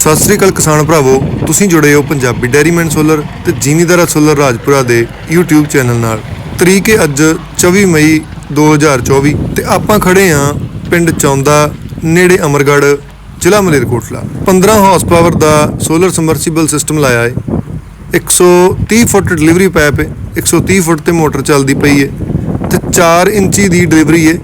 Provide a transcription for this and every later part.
ਸਤਿ ਸ੍ਰੀ ਅਕਾਲ ਕਿਸਾਨ ਭਰਾਵੋ, ਤੁਸੀਂ ਜੁੜੇ ਹੋ ਪੰਜਾਬੀ ਡੈਰੀਮੈਨ ਸੋਲਰ ਤੇ ਜ਼ਿਮੀਦਾਰਾ ਸੋਲਰ ਰਾਜਪੁਰਾ ਦੇ YouTube ਚੈਨਲ ਨਾਲ। ਤਰੀਕ ਹੈ ਅੱਜ 24 ਮਈ 2024 ਤੇ ਆਪਾਂ ਖੜੇ ਆਂ ਪਿੰਡ ਚੌਂਦਾ, ਨੇੜੇ ਅਮਰਗੜ੍ਹ, ਜ਼ਿਲ੍ਹਾ ਮਲੇਰਕੋਟਲਾ। 15 ਹਾਰਸ ਪਾਵਰ ਦਾ ਸੋਲਰ ਸਮਰਸੀਬਲ ਸਿਸਟਮ ਲਾਇਆ ਹੈ। 130 ਫੁੱਟ ਡਿਲੀਵਰੀ ਪਾਈਪ ਹੈ 130 ਫੁੱਟ ਤੇ ਮੋਟਰ ਚੱਲਦੀ ਪਈ ਹੈ ਤੇ 4 ਇੰਚੀ ਦੀ ਡਿਲੀਵਰੀ ਹੈ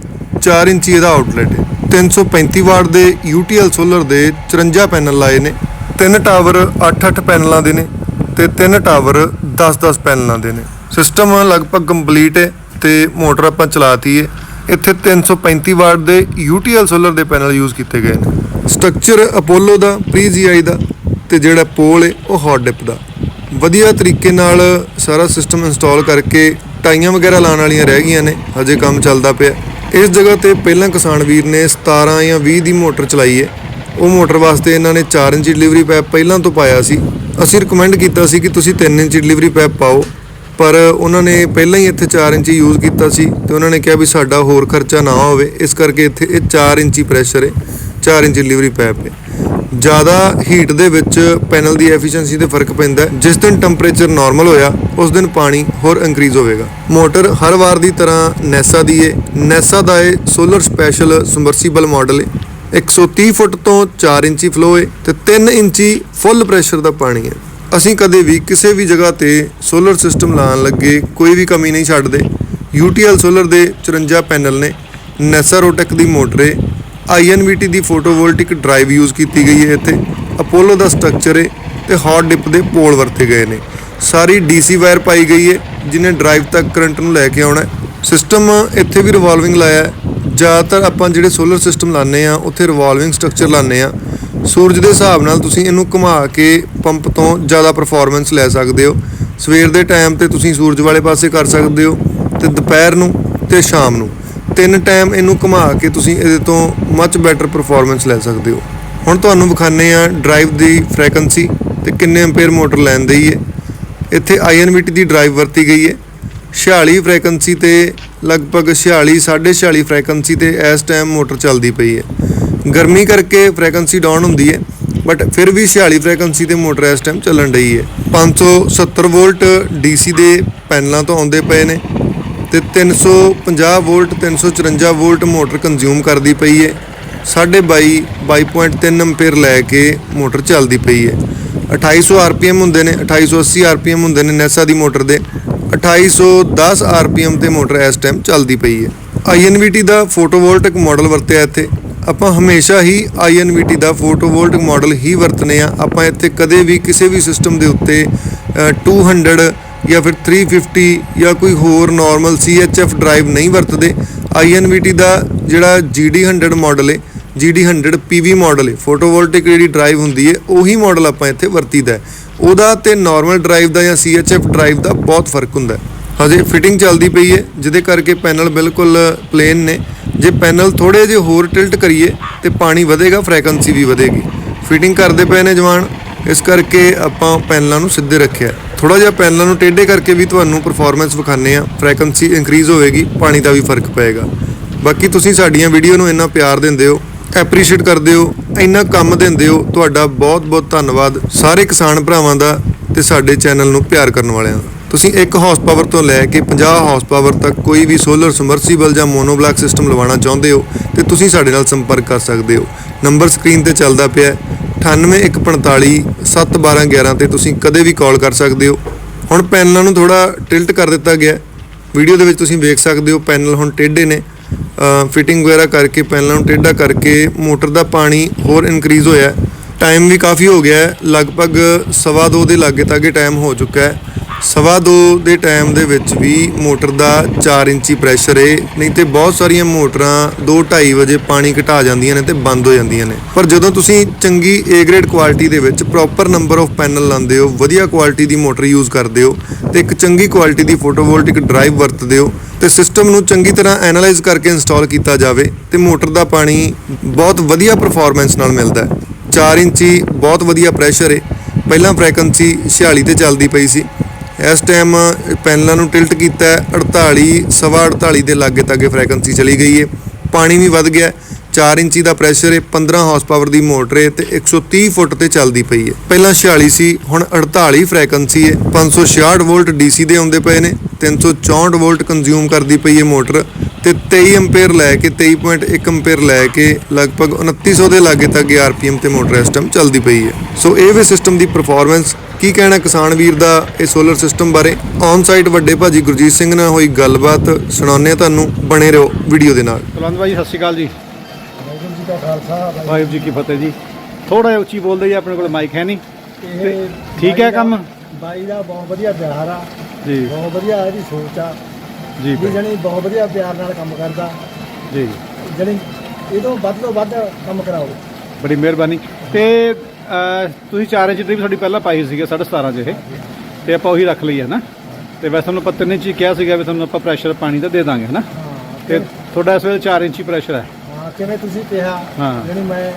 4 ਇੰਚੀ ਇਹਦਾ ਆਊਟਲੈਟ ਹੈ। 335 ਵਾਟ ਦੇ UTL ਸੋਲਰ ਦੇ 54 ਪੈਨਲ ਲਾਏ ਨੇ। ਤਿੰਨ ਟਾਵਰ 8-8 ਪੈਨਲਾਂ ਦੇ ਨੇ ਤੇ ਤਿੰਨ ਟਾਵਰ 10-10 ਪੈਨਲਾਂ ਦੇ ਨੇ। ਸਿਸਟਮ ਲਗਭਗ ਕੰਪਲੀਟ ਹੈ ਤੇ ਮੋਟਰ ਆਪਾਂ ਚਲਾਤੀ ਹੈ ਇੱਥੇ 335 ਵਾਟ ਦੇ UTL ਸੋਲਰ ਦੇ ਪੈਨਲ ਯੂਜ਼ ਕੀਤੇ ਗਏ ਨੇ। ਸਟਰਕਚਰ ਅਪੋਲੋ ਦਾ, ਪ੍ਰੀ ਜੀਆਈ ਦਾ ਤੇ ਜਿਹੜਾ ਪੋਲ ਹੈ ਉਹ ਹੌਟ ਡਿਪ ਦਾ। ਵਧੀਆ ਤਰੀਕੇ ਨਾਲ ਸਾਰਾ ਸਿਸਟਮ ਇੰਸਟਾਲ ਕਰਕੇ ਟਾਈਆਂ ਵਗੈਰਾ ਲਾਉਣ ਵਾਲੀਆਂ ਰਹਿ ਗਈਆਂ ਨੇ। ਹਜੇ ਕੰਮ ਚੱਲਦਾ ਪਿਆ। ਇਸ ਜਗ੍ਹਾ ਤੇ ਪਹਿਲਾਂ ਕਿਸਾਨ ਵੀਰ ਨੇ 17 ਜਾਂ 20 ਦੀ ਮੋਟਰ ਚਲਾਈ ਹੈ। ਉਹ ਮੋਟਰ ਵਾਸਤੇ ਇਹਨਾਂ ਨੇ 4 ਇੰਚੀ ਡਿਲੀਵਰੀ ਪੈਪ ਪਹਿਲਾਂ ਤੋਂ ਪਾਇਆ ਸੀ। ਅਸੀਂ ਰეკਮੈਂਡ ਕੀਤਾ ਸੀ ਕਿ ਤੁਸੀਂ 3 ਇੰਚੀ ਡਿਲੀਵਰੀ ਪੈਪ ਪਾਓ, ਪਰ ਉਹਨਾਂ ਨੇ ਪਹਿਲਾਂ ਹੀ ਇੱਥੇ 4 ਇੰਚੀ ਯੂਜ਼ ਕੀਤਾ ਸੀ ਤੇ ਉਹਨਾਂ ਨੇ ਕਿਹਾ ਵੀ ਸਾਡਾ ਹੋਰ ਖਰਚਾ ਨਾ ਹੋਵੇ। ਇਸ ਕਰਕੇ ਇੱਥੇ ਇਹ 4 ਇੰਚੀ ਪ੍ਰੈਸ਼ਰ ਹੈ 4 ਇੰਚੀ ਡਿਲੀਵਰੀ ਪੈਪ ਹੈ। ਜ਼ਿਆਦਾ ਹੀਟ ਦੇ ਵਿੱਚ ਪੈਨਲ ਦੀ ਐਫੀਸ਼ੀਐਂਸੀ ਤੇ ਫ਼ਰਕ ਪੈਂਦਾ ਜਿਸ ਦਿਨ ਟੈਂਪਰੇਚਰ ਨਾਰਮਲ ਹੋਇਆ, ਉਸ ਦਿਨ ਪਾਣੀ ਹੋਰ ਇਨਕਰੀਜ਼ ਹੋਵੇਗਾ। ਮੋਟਰ ਹਰ ਵਾਰ ਦੀ ਤਰ੍ਹਾਂ ਨੈਸਾ ਦੀ ਹੈ ਨੈਸਾ ਦਾ ਇਹ ਸੋਲਰ ਸਪੈਸ਼ਲ ਸਮਰਸੀਬਲ ਮਾਡਲ ਹੈ 130 ਫੁੱਟ ਤੋਂ 4 ਇੰਚੀ ਫਲੋ ਹੈ ਤੇ 3 ਇੰਚੀ ਫੁੱਲ ਪ੍ਰੈਸ਼ਰ ਦਾ ਪਾਣੀ ਹੈ ਅਸੀਂ ਕਦੇ ਵੀ ਕਿਸੇ ਵੀ ਜਗ੍ਹਾ ਤੇ ਸੋਲਰ ਸਿਸਟਮ ਲਾਉਣ ਲੱਗੇ ਕੋਈ ਵੀ ਕਮੀ ਨਹੀਂ ਛੱਡਦੇ। UTL ਸੋਲਰ ਦੇ 54 ਪੈਨਲ ਨੇ ਨੈਸਾ ਰੋਟੈਕ ਦੀ ਮੋਟਰ ਏ। INVT ਦੀ ਫੋਟੋਵੋਲਟਿਕ ਡਰਾਈਵ ਯੂਜ਼ ਕੀਤੀ ਗਈ ਹੈ ਇੱਥੇ। ਅਪੋਲੋ ਦਾ ਸਟਰਕਚਰ ਹੈ ਤੇ ਹੌਟ ਡਿਪ ਦੇ ਪੋਲ ਵਰਤੇ ਗਏ ਨੇ। ਸਾਰੀ DC ਵਾਇਰ ਪਾਈ ਗਈ ਹੈ ਜਿਹਨੇ ਡਰਾਈਵ ਤੱਕ ਕਰੰਟ ਨੂੰ ਲੈ ਕੇ ਆਉਣਾ ਸਿਸਟਮ ਇੱਥੇ ਵੀ ਰਿਵਾਲਵਿੰਗ ਲਾਇਆ ਹੈ। ਜ਼ਿਆਦਾਤਰ ਆਪਾਂ ਜਿਹੜੇ ਸੋਲਰ ਸਿਸਟਮ ਲਾਉਂਦੇ ਆ ਉੱਥੇ ਰਿਵਾਲਵਿੰਗ ਸਟਰਕਚਰ ਲਾਉਂਦੇ ਆ ਸੂਰਜ ਦੇ ਹਿਸਾਬ ਨਾਲ ਤੁਸੀਂ ਇਹਨੂੰ ਘੁਮਾ ਕੇ ਪੰਪ ਤੋਂ ਜ਼ਿਆਦਾ ਪਰਫਾਰਮੈਂਸ ਲੈ ਸਕਦੇ ਹੋ। ਸਵੇਰ ਦੇ ਟਾਈਮ ਤੇ ਤੁਸੀਂ ਸੂਰਜ ਵਾਲੇ ਪਾਸੇ ਕਰ ਸਕਦੇ ਹੋ, ਤੇ ਦੁਪਹਿਰ ਨੂੰ ਤੇ ਸ਼ਾਮ ਨੂੰ। ਤਿੰਨ ਟਾਈਮ ਇਹਨੂੰ ਘੁਮਾ ਕੇ ਤੁਸੀਂ ਇਹਦੇ ਤੋਂ ਮੱਚ ਬੈਟਰ ਪਰਫਾਰਮੈਂਸ ਲੈ ਸਕਦੇ ਹੋ। ਹੁਣ ਤੁਹਾਨੂੰ ਵਿਖਾਣੇ ਆ ਡਰਾਈਵ ਦੀ ਫ੍ਰੀਕੁਐਂਸੀ ਤੇ ਕਿੰਨੇ ਐਂਪੀਅਰ ਮੋਟਰ ਲੈਂਦੀ ਹੈ ਇੱਥੇ INVT ਦੀ ਡਰਾਈਵ ਵਰਤੀ ਗਈ ਹੈ। 46 ਫ੍ਰੀਕੁਐਂਸੀ ਤੇ ਲਗਭਗ 46 46 ਫ੍ਰੀਕੁਐਂਸੀ ਤੇ ਇਸ ਟਾਈਮ ਮੋਟਰ ਚੱਲਦੀ ਪਈ ਹੈ। ਗਰਮੀ ਕਰਕੇ ਫ੍ਰੀਕੁਐਂਸੀ ਡਾਊਨ ਹੁੰਦੀ ਹੈ ਬਟ ਫਿਰ ਵੀ 46 ਫ੍ਰੀਕੁਐਂਸੀ ਤੇ ਮੋਟਰ ਇਸ ਟਾਈਮ ਚੱਲਣ ਰਹੀ ਹੈ। 570 ਵੋਲਟ DC ਦੇ ਪੈਨਲਾਂ ਤੋਂ ਆਉਂਦੇ ਪਏ ਨੇ। ਤੇ 350 ਵੋਲਟ 354 ਵੋਲਟ ਮੋਟਰ ਕੰਜ਼ਿਊਮ ਕਰਦੀ ਪਈ ਹੈ 22 22.3 ਐਂਪੀਅਰ ਲੈ ਕੇ ਮੋਟਰ ਚੱਲਦੀ ਪਈ ਹੈ 2800 ਆਰਪੀਐਮ ਹੁੰਦੇ ਨੇ 2880 ਆਰਪੀਐਮ ਹੁੰਦੇ ਨੇ ਨੈਸਾ ਦੀ ਮੋਟਰ ਦੇ। 2810 ਆਰਪੀਐਮ ਤੇ ਮੋਟਰ ਇਸ ਟਾਈਮ ਚੱਲਦੀ ਪਈ ਹੈ INVT ਦਾ ਫੋਟੋਵੋਲਟਿਕ ਮਾਡਲ ਵਰਤਿਆ ਇੱਥੇ। ਆਪਾਂ ਹਮੇਸ਼ਾ ਹੀ INVT ਦਾ ਫੋਟੋਵੋਲਟਿਕ ਮਾਡਲ ਹੀ ਵਰਤਨੇ ਆ। ਆਪਾਂ ਇੱਥੇ ਕਦੇ ਵੀ ਕਿਸੇ ਵੀ ਸਿਸਟਮ ਦੇ ਉੱਤੇ ਅ, 200 ਜਾਂ ਫਿਰ 350 ਜਾਂ ਕੋਈ ਹੋਰ ਨਾਰਮਲ CHF ਡਰਾਈਵ ਨਹੀਂ ਵਰਤਦੇ INVT ਦਾ ਜਿਹੜਾ GD100 ਮਾਡਲ ਹੈ GD100 PV ਮਾਡਲ ਹੈ ਫੋਟੋਵੋਲਟਿਕ ਜਿਹੜੀ ਡਰਾਈਵ ਹੁੰਦੀ ਹੈ ਉਹੀ ਮਾਡਲ ਆਪਾਂ ਇੱਥੇ ਵਰਤੀਦਾ ਹੈ। ਉਹਦਾ ਤੇ ਨਾਰਮਲ ਡਰਾਈਵ ਦਾ ਜਾਂ CHF ਡਰਾਈਵ ਦਾ ਬਹੁਤ ਫ਼ਰਕ ਹੁੰਦਾ ਹੈ। ਹਜੇ ਫਿਟਿੰਗ ਚੱਲਦੀ ਪਈ ਹੈ ਜਿਹਦੇ ਕਰਕੇ ਪੈਨਲ ਬਿਲਕੁਲ ਪਲੇਨ ਨੇ। ਜੇ ਪੈਨਲ ਥੋੜੇ ਜਿਹਾ ਹੋਰ ਟਿਲਟ ਕਰੀਏ, ਤੇ ਪਾਣੀ ਵਧੇਗਾ ਫ੍ਰੀਕੁਐਂਸੀ ਵੀ ਵਧੇਗੀ। ਫਿਟਿੰਗ ਕਰਦੇ ਪਏ ਨੇ ਜਵਾਨ। ਇਸ ਕਰਕੇ ਆਪਾਂ ਪੈਨਲਾਂ ਨੂੰ ਸਿੱਧੇ ਰੱਖਿਆ। ਥੋੜਾ ਜਿਹਾ ਪੈਨਲਾਂ ਨੂੰ ਟੇਢੇ ਕਰਕੇ ਵੀ ਤੁਹਾਨੂੰ ਪਰਫਾਰਮੈਂਸ ਵਿਖਾਣੇ ਆ ਫ੍ਰੀਕੁਐਂਸੀ ਇਨਕਰੀਜ਼ ਹੋਵੇਗੀ, ਪਾਣੀ ਦਾ ਵੀ ਫ਼ਰਕ ਪਏਗਾ। ਬਾਕੀ ਤੁਸੀਂ ਸਾਡੀਆਂ ਵੀਡੀਓ ਨੂੰ ਇੰਨਾ ਪਿਆਰ ਦਿੰਦੇ ਹੋ ਐਪਰੀਸ਼ੀਏਟ ਕਰਦੇ ਹੋ, ਇੰਨਾ ਕੰਮ ਦਿੰਦੇ ਹੋ, ਤੁਹਾਡਾ ਬਹੁਤ ਬਹੁਤ ਧੰਨਵਾਦ ਸਾਰੇ ਕਿਸਾਨ ਭਰਾਵਾਂ ਦਾ ਤੇ ਸਾਡੇ ਚੈਨਲ ਨੂੰ ਪਿਆਰ ਕਰਨ ਵਾਲਿਆਂ ਦਾ। ਤੁਸੀਂ 1 ਹਾਰਸ ਪਾਵਰ ਤੋਂ ਲੈ ਕੇ 50 ਹਾਰਸ ਪਾਵਰ ਤੱਕ ਕੋਈ ਵੀ ਸੋਲਰ ਸਮਰਸੀਬਲ ਜਾਂ ਮੋਨੋਬਲਾਕ ਸਿਸਟਮ ਲਵਾਉਣਾ ਚਾਹੁੰਦੇ ਹੋ, ਤੇ ਤੁਸੀਂ ਸਾਡੇ ਨਾਲ ਸੰਪਰਕ ਕਰ ਸਕਦੇ ਹੋ। ਨੰਬਰ ਸਕਰੀਨ ਤੇ ਚੱਲਦਾ ਪਿਆ ਹੈ। 9815 71211 ਤੇ ਤੁਸੀਂ ਕਦੇ ਵੀ ਕਾਲ ਕਰ ਸਕਦੇ ਹੋ ਹੁਣ ਪੈਨਲਾਂ ਨੂੰ ਥੋੜਾ ਟਿਲਟ ਕਰ ਦਿੱਤਾ ਗਿਆ ਵੀਡੀਓ ਦੇ ਵਿੱਚ ਤੁਸੀਂ ਵੇਖ ਸਕਦੇ ਹੋ ਪੈਨਲ ਹੁਣ ਟੇਢੇ ਨੇ ਫਿਟਿੰਗ ਵਗੈਰਾ ਕਰਕੇ ਪੈਨਲਾਂ ਨੂੰ ਟੇਢਾ ਕਰਕੇ ਮੋਟਰ ਦਾ ਪਾਣੀ ਹੋਰ ਇਨਕਰੀਜ਼ ਹੋਇਆ ਟਾਈਮ ਵੀ ਕਾਫੀ ਹੋ ਗਿਆ ਹੈ ਲਗਭਗ ਸਵਾ ਦੋ ਦੇ ਲਾਗੇ ਤੱਕ ਟਾਈਮ ਹੋ ਚੁੱਕਾ ਹੈ ਸਵਾ ਦੋ ਦੇ ਟਾਈਮ ਦੇ ਵਿੱਚ ਵੀ ਮੋਟਰ ਦਾ 4 ਇੰਚੀ ਪ੍ਰੈਸ਼ਰ ਏ, ਨਹੀਂ ਤੇ ਬਹੁਤ ਸਾਰੀਆਂ ਮੋਟਰਾਂ 2:30 ਵਜੇ ਪਾਣੀ ਘਟਾ ਜਾਂਦੀਆਂ ਨੇ ਤੇ ਬੰਦ ਹੋ ਜਾਂਦੀਆਂ ਨੇ। ਪਰ ਜਦੋਂ ਤੁਸੀਂ ਚੰਗੀ A ਗ੍ਰੇਡ ਕੁਆਲਿਟੀ ਦੇ ਵਿੱਚ ਪ੍ਰੋਪਰ ਨੰਬਰ ਆਫ ਪੈਨਲ ਲਾਉਂਦੇ ਹੋ, ਵਧੀਆ ਕੁਆਲਿਟੀ ਦੀ ਮੋਟਰ ਯੂਜ਼ ਕਰਦੇ ਹੋ ਤੇ ਇੱਕ ਚੰਗੀ ਕੁਆਲਿਟੀ ਦੀ ਫੋਟੋਵੋਲਟਿਕ ਡਰਾਈਵ ਵਰਤਦੇ ਹੋ, ਤੇ ਸਿਸਟਮ ਨੂੰ ਚੰਗੀ ਤਰ੍ਹਾਂ ਐਨਾਲਾਈਜ਼ ਕਰਕੇ ਇੰਸਟਾਲ ਕੀਤਾ ਜਾਵੇ ਤੇ ਮੋਟਰ ਦਾ ਪਾਣੀ ਬਹੁਤ ਵਧੀਆ ਪਰਫਾਰਮੈਂਸ ਨਾਲ ਮਿਲਦਾ ਹੈ। 4 ਇੰਚੀ ਬਹੁਤ ਵਧੀਆ ਪ੍ਰੈਸ਼ਰ ਏ। ਪਹਿਲਾਂ ਫ੍ਰੀਕੁਐਂਸੀ 46 ਤੇ ਚੱਲਦੀ ਪਈ ਸੀ। ਇਸ ਟਾਈਮ ਪੈਨਲਾਂ ਨੂੰ ਟਿਲਟ ਕੀਤਾ ਹੈ, 48 ਸਵਾ 48 ਦੇ ਲਾਗੇ ਤਾਗੇ ਫ੍ਰੀਕੁਐਂਸੀ ਚਲੀ ਗਈ ਹੈ। ਪਾਣੀ ਵੀ ਵੱਧ ਗਿਆ 4 ਇੰਚੀ ਦਾ ਪ੍ਰੈਸ਼ਰ ਹੈ 15 ਹਾਰਸ ਪਾਵਰ ਦੀ ਮੋਟਰ ਹੈ ਤੇ 130 ਫੁੱਟ ਤੇ ਚੱਲਦੀ ਪਈ ਹੈ। ਪਹਿਲਾਂ 46 ਸੀ ਹੁਣ 48 ਫ੍ਰੀਕੁਐਂਸੀ ਹੈ। 566 ਵੋਲਟ DC ਦੇ ਆਉਂਦੇ ਪਏ ਨੇ 364 ਵੋਲਟ ਕੰਜ਼ਿਊਮ ਕਰਦੀ ਪਈ ਹੈ ਮੋਟਰ ਤੇ 23 ਐਂਪੀਅਰ ਲੈ ਕੇ 23.1 ਐਂਪੀਅਰ ਲੈ ਕੇ ਲਗਭਗ 2900 ਦੇ ਲਾਗੇ ਤੱਕ ਆਰਪੀਐਮ ਤੇ ਮੋਟਰ ਇਸ ਟਾਈਮ ਚੱਲਦੀ ਪਈ ਹੈ। ਸੋ ਇਹ ਵੀ ਸਿਸਟਮ ਦੀ ਪਰਫਾਰਮੈਂਸ ਕੀ ਕਹਿਣਾ ਕਿਸਾਨ ਵੀਰ ਦਾ ਇਹ ਸੋਲਰ ਸਿਸਟਮ ਬਾਰੇ? ਔਨ ਸਾਈਟ ਵੱਡੇ ਭਾਜੀ ਗੁਰਜੀਤ ਸਿੰਘ ਨਾਲ ਹੋਈ ਗੱਲਬਾਤ ਸੁਣਾਉਂਦੇ ਹਾਂ ਤੁਹਾਨੂੰ ਬਣੇ ਰਹੋ ਵੀਡੀਓ ਦੇ ਨਾਲ। ਕੁਲਵੰਤ ਭਾਈ ਸਤਿ ਸ਼੍ਰੀ ਅਕਾਲ ਜੀ। ਵਾਹਿਗੁਰੂ ਜੀ ਕਾ ਖਾਲਸਾ ਵਾਹਿਗੁਰੂ ਜੀ ਕੀ ਫਤਿਹ ਜੀ। ਥੋੜਾ ਜਿਹਾ ਉੱਚੀ ਬੋਲਦੇ ਜੀ ਆਪਣੇ ਕੋਲ ਮਾਈਕ ਹੈ ਨਹੀਂ। ਇਹ ਠੀਕ ਹੈ ਕੰਮ? ਬਾਈ ਦਾ ਬਹੁਤ ਵਧੀਆ ਵਿਹਾਰ ਆ। ਜੀ। ਬਹੁਤ ਵਧੀਆ ਇਹਦੀ ਸੋਚ ਆ। ਜੀ ਵੀ ਜਣੀ ਬਹੁਤ ਵਧੀਆ ਪਿਆਰ ਨਾਲ ਕੰਮ ਕਰਦਾ। ਜੀ। ਜਣੀ ਇਹ ਤੋਂ ਵੱਧ ਤੋਂ ਵੱਧ ਕੰਮ ਕਰਾਓ। ਬੜੀ ਮਿਹਰਬਾਨੀ। ਤੇ ਤੁਸੀਂ 4 ਇੰਚ ਦੀ ਵੀ ਤੁਹਾਡੀ ਪਹਿਲਾਂ ਪਾਈ ਸੀਗੇ 17.5 ਚ ਇਹ ਤੇ ਆਪਾਂ ਉਹੀ ਰੱਖ ਲਈ ਹੈ ਨਾ। ਤੇ ਵੈਸੇ ਤੁਹਾਨੂੰ ਆਪਾਂ ਤਿੰਨ ਇੰਚ ਹੀ ਕਿਹਾ ਸੀਗਾ ਵੀ ਤੁਹਾਨੂੰ ਆਪਾਂ ਪ੍ਰੈਸ਼ਰ ਪਾਣੀ ਦਾ ਦੇ ਦਾਂਗੇ ਹਨਾ ਹਾਂ ਤੇ ਤੁਹਾਡਾ ਇਸ ਵੇਲੇ 4 ਇੰਚੀ ਪ੍ਰੈਸ਼ਰ ਹੈ। ਹਾਂ ਕਿਵੇਂ ਤੁਸੀਂ ਕਿਹਾ ਹਾਂ। ਜਣੀ ਮੈਂ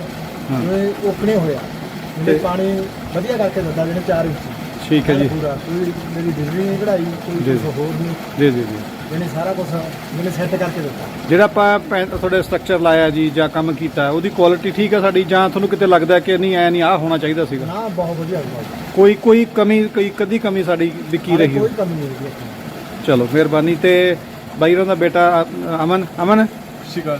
ਹਾਂ। ਜਿਵੇਂ ਓਕਣੇ ਹੋਇਆ ਤੇ- ਜਿਹੜੇ ਪਾਣੀ ਵਧੀਆ ਕਰਕੇ ਦਿੰਦਾ ਜਿਹੜੇ 4 ਇੰਚ। ਠੀਕ ਹੈ ਜੀ। ਪੂਰਾ ਕੋਈ ਮੇਰੀ ਨਹੀਂ ਕਢਾਈ ਕੋਈ ਹੋਰ ਨਹੀਂ। ਜੀ ਜੀ ਜੀ। ਜਣੀ ਸਾਰਾ ਕੁਝ ਮੈंने ਸੈੱਟ ਕਰਕੇ ਦਿੱਤਾ। ਜਿਹੜਾ ਆਪਾਂ ਪੈ- ਤੁਹਾਡੇ ਸਟਰਕਚਰ ਲਾਇਆ ਜੀ ਜਾਂ ਕੰਮ ਕੀਤਾ ਉਹਦੀ ਕੁਆਲਿਟੀ ਠੀਕ ਹੈ ਸਾਡੀ ਜਾਂ ਤੁਹਾਨੂੰ ਕਿਤੇ ਲੱਗਦਾ ਕਿ ਨਹੀਂ ਐ ਨਹੀਂ ਆ ਹੋਣਾ ਚਾਹੀਦਾ ਸੀਗਾ? ਨਾ ਬਹੁਤ ਵਧੀਆ ਹੋਇਆ। ਕੋਈ ਕੋਈ ਕਮੀ ਕੋਈ ਕਦੀ ਕਮੀ ਸਾਡੀ ਵਿਕੀ ਰਹੀ ਕੋਈ ਕਮੀ ਨਹੀਂ ਰਹੀ ਇੱਥੇ। ਚਲੋ ਮਿਹਰਬਾਨੀ ਤੇ ਬਾਈ ਉਹਨਾਂ ਦਾ ਬੇਟਾ ਅ- ਅਮਨ ਅਮਨ? ਸ਼ਿਕਾਰ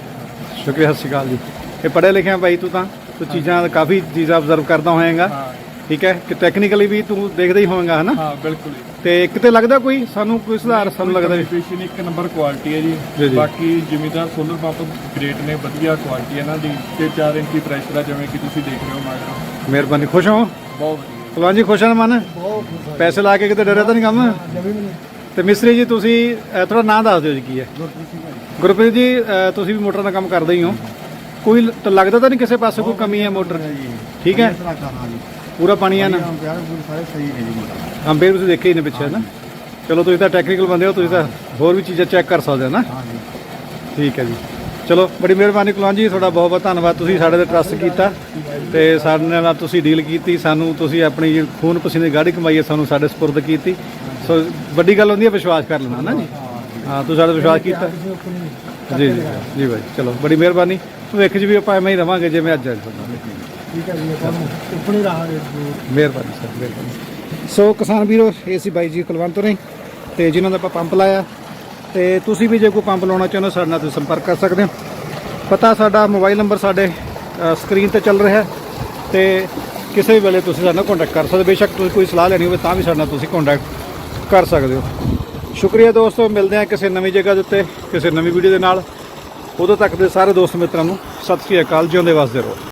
ਸ਼ੁਕਰੀਆ ਸਤਿ ਸ਼੍ਰੀ ਅਕਾਲ ਜੀ। ਇਹ ਪੜ੍ਹਿਆ ਲਿਖਿਆ ਬਾਈ ਤੂੰ ਤਾਂ ਤੂੰ ਚੀਜ਼ਾਂ ਕਾਫੀ ਚੀਜ਼ਾਂ ਆਬਜ਼ਰਵ ਕਰਦਾ ਹੋਏਗਾ। ਹਾਂ। ਠੀਕ ਹੈ? ਕਿ ਟੈਕਨੀਕਲੀ ਵੀ ਤੂੰ ਦੇਖਦਾ ਹੀ ਹੋਵੇਂਗਾ ਹਨਾ? ਹਾਂ ਬਿਲਕੁਲ ਜੀ। ਤੇ ਕਿਤੇ ਲੱਗਦਾ ਕੋਈ ਸਾਨੂੰ ਕੋਈ ਸੁਧਾਰ ਸਾਨੂੰ ਲੱਗਦਾ ਵੀ ਕਮਿਊਨੀਕੇਸ਼ਨ ਇੱਕ ਨੰਬਰ ਕੁਆਲਿਟੀ ਹੈ ਜੀ, ਜੀ ਜੀ। ਬਾਕੀ ਜ਼ਿਮੀਦਾਰ ਸੋਲਰ ਪੰਪ ਗ੍ਰੇਟ ਨੇ ਵਧੀਆ ਕੁਆਲਿਟੀ ਇਹਨਾਂ ਦੀ। ਤੇ 4 ਇੰਚੀ ਪ੍ਰੈਸ਼ਰ ਆ ਜਿਵੇਂ ਕਿ ਤੁਸੀਂ ਦੇਖ ਰਹੇ ਹੋ ਮਾਡਲ ਮਿਹਰਬਾਨੀ ਖੁਸ਼ ਹੋ? ਬਹੁਤ ਵਧੀਆ। ਜੀ ਖੁਸ਼ ਹਨ ਮਨ? ਬਹੁਤ ਖੁਸ਼ ਹਾਂ ਪੈਸੇ ਲਾ ਕੇ ਕਿਤੇ ਡਰਿਆ ਤਾਂ ਨਹੀਂ ਕੰਮ? ਜਮੀ ਮੈਨੂੰ ਤੇ ਮਿਸਤਰੀ ਜੀ ਤੁਸੀਂ ਥੋੜਾ ਨਾਂ ਦੱਸ ਦਿਓ ਜੀ ਕੀ ਹੈ। ਗੁਰਪ੍ਰੀਤ ਸਿੰਘ ਭਾਈ ਗੁਰਪ੍ਰੀਤ ਜੀ ਅ, ਤੁਸੀਂ ਵੀ ਮੋਟਰ ਦਾ ਕੰਮ ਕਰਦੇ ਹੀ ਹੋ। ਕੋਈ ਲ- ਤਾਂ ਲੱਗਦਾ ਤਾਂ ਨਹੀਂ ਕਿਸੇ ਪਾਸੇ ਕੋਈ ਕਮੀ ਹੈ ਮੋਟਰ 'ਚ ਠੀਕ ਹੈ? ਹਾਂ ਜੀ। ਪੂਰਾ ਪਾਣੀ ਹੈ ਨਾ? ਪਿਆਰ ਪੂਰੇ ਸਾਰੇ ਸਹੀ ਹੈ ਜੀ। ਅੰਬੇਰ ਤੁਸੀਂ ਦੇਖੇ ਹੀ ਨੇ ਪਿੱਛੇ ਨਾ? ਚਲੋ ਤੁਸੀਂ ਤਾਂ ਟੈਕਨੀਕਲ ਬੰਦੇ ਹੋ ਤੁਸੀਂ ਤਾਂ ਹੋਰ ਵੀ ਚੀਜ਼ਾਂ ਚੈੱਕ ਕਰ ਸਕਦੇ ਹੋ ਨਾ? ਹਾਂ ਜੀ ਠੀਕ ਹੈ ਜੀ। ਚਲੋ ਬੜੀ ਮਿਹਰਬਾਨੀ ਕੁਲਵੰਤ ਜੀ ਤੁਹਾਡਾ ਬਹੁਤ ਬਹੁਤ ਧੰਨਵਾਦ ਤੁਸੀਂ ਸਾਡੇ ਤੇ ਟਰਸਟ ਕੀਤਾ ਤੇ ਸਾਡੇ ਨਾਲ ਤੁਸੀਂ ਡੀਲ ਕੀਤੀ ਸਾਨੂੰ ਤੁਸੀਂ ਆਪਣੀ ਖੂਨ ਪਸੀਨੇ ਗਾੜੀ ਕਮਾਈ ਸਾਨੂੰ ਸਾਡੇ ਸਪੁਰਦ ਕੀਤੀ। ਸੋ ਵੱਡੀ ਗੱਲ ਹੁੰਦੀ ਹੈ ਵਿਸ਼ਵਾਸ ਕਰ ਲੈਣਾ ਨਾ ਜੀ? ਹਾਂ ਤੁਸੀਂ ਸਾਡਾ ਵਿਸ਼ਵਾਸ ਕੀਤਾ। ਜੀ ਜੀ ਜੀ ਬਾਈ ਚਲੋ ਬੜੀ ਮਿਹਰਬਾਨੀ। ਭਵਿੱਖ 'ਚ ਵੀ ਆਪਾਂ ਐਵੇਂ ਹੀ ਰਵਾਂਗੇ ਜਿਵੇਂ ਅੱਜ ਅੱਜ ਠੀਕ ਹੈ ਜੀ ਆਪਾਂ ਮਿਹਰਬਾਨੀ ਸਰ ਮਿਹਰਬਾਨੀ। ਸੋ ਕਿਸਾਨ ਵੀਰੋ ਇਹ ਸੀ ਬਾਈ ਜੀ ਕੁਲਵੰਤ ਨੇ ਤੇ ਜਿਨ੍ਹਾਂ ਦਾ ਆਪਾਂ ਪੰਪ ਲਾਇਆ। ਤੇ ਤੁਸੀਂ ਵੀ ਜੇ ਕੋਈ ਪੰਪ ਲਾਉਣਾ ਚਾਹੁੰਦੇ ਹੋ ਸਾਡੇ ਨਾਲ ਤੁਸੀਂ ਸੰਪਰਕ ਕਰ ਸਕਦੇ ਹੋ। ਪਤਾ ਸਾਡਾ ਮੋਬਾਈਲ ਨੰਬਰ ਸਾਡੇ ਸਕਰੀਨ ਤੇ ਚੱਲ ਰਿਹਾ ਹੈ। ਤੇ ਕਿਸੇ ਵੀ ਵੇਲੇ ਤੁਸੀਂ ਸਾਡੇ ਨਾਲ ਕੰਟੈਕਟ ਕਰ ਸਕਦੇ ਹੋ। ਬੇਸ਼ੱਕ ਤੁਸੀਂ ਕੋਈ ਸਲਾਹ ਲੈਣੀ ਹੋਵੇ ਤਾਂ ਵੀ ਸਾਡੇ ਨਾਲ ਤੁਸੀਂ ਕੰਟੈਕਟ ਕਰ ਸਕਦੇ ਹੋ। ਸ਼ੁਕਰੀਆ ਦੋਸਤੋ ਮਿਲਦੇ ਹਾਂ ਕਿਸੇ ਨਵੀਂ ਜਗ੍ਹਾ ਦੇ ਉੱਤੇ ਕਿਸੇ ਨਵੀਂ ਵੀਡੀਓ ਦੇ ਨਾਲ। ਉਦੋਂ ਤੱਕ ਦੇ ਸਾਰੇ ਦੋਸਤ ਮਿੱਤਰਾਂ ਨੂੰ ਸਤਿ ਸ੍ਰੀ ਅਕਾਲ ਜਿਉਂਦੇ ਵਸਦੇ ਰਹੋ।